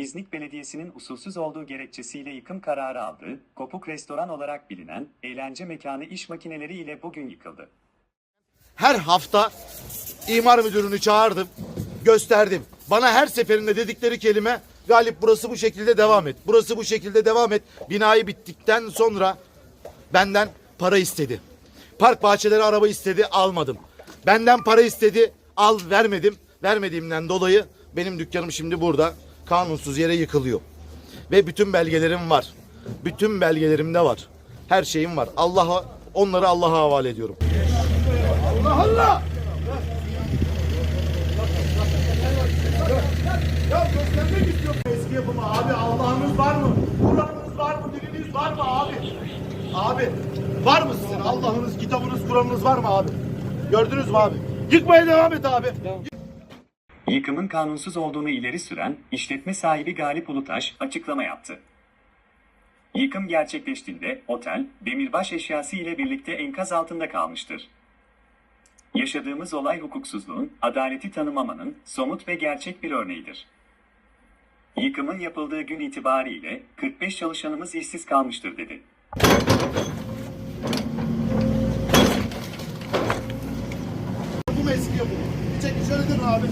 İznik Belediyesi'nin usulsüz olduğu gerekçesiyle yıkım kararı aldığı, Kopuk Restoran olarak bilinen, eğlence mekanı iş makineleri ile bugün yıkıldı. her hafta imar müdürünü çağırdım, gösterdim. Bana her seferinde dedikleri kelime Galip burası bu şekilde devam et. Burası bu şekilde devam et. Binayı bittikten sonra benden para istedi. Park bahçeleri araba istedi, almadım. Benden para istedi, al vermedim. Vermediğimden dolayı benim dükkanım şimdi burada kanunsuz yere yıkılıyor. Ve bütün belgelerim var. Bütün belgelerimde var. Her şeyim var. Allah'a onları Allah'a havale ediyorum. Allah Allah! Ya göstermek istiyorum eski yapımı abi. Allah'ınız var mı? Kur'an'ınız var mı? Diliniz var mı abi? Abi var mı sizin Allah'ınız, kitabınız, Kur'an'ınız var mı abi? Gördünüz mü abi? Yıkmaya devam et abi. Yıkımın kanunsuz olduğunu ileri süren, işletme sahibi Galip Ulutaş açıklama yaptı. Yıkım gerçekleştiğinde otel, demirbaş eşyası ile birlikte enkaz altında kalmıştır. Yaşadığımız olay hukuksuzluğun, adaleti tanımamanın somut ve gerçek bir örneğidir. Yıkımın yapıldığı gün itibariyle 45 çalışanımız işsiz kalmıştır dedi. Bu eski yapımı. Bir çekin şöyle abi.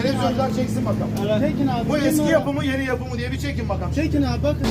Televizyoncular çeksin bakalım. Evet. Çekin abi. Bu eski yapımı yeni yapımı diye bir çekin bakalım. Çekin abi bakın.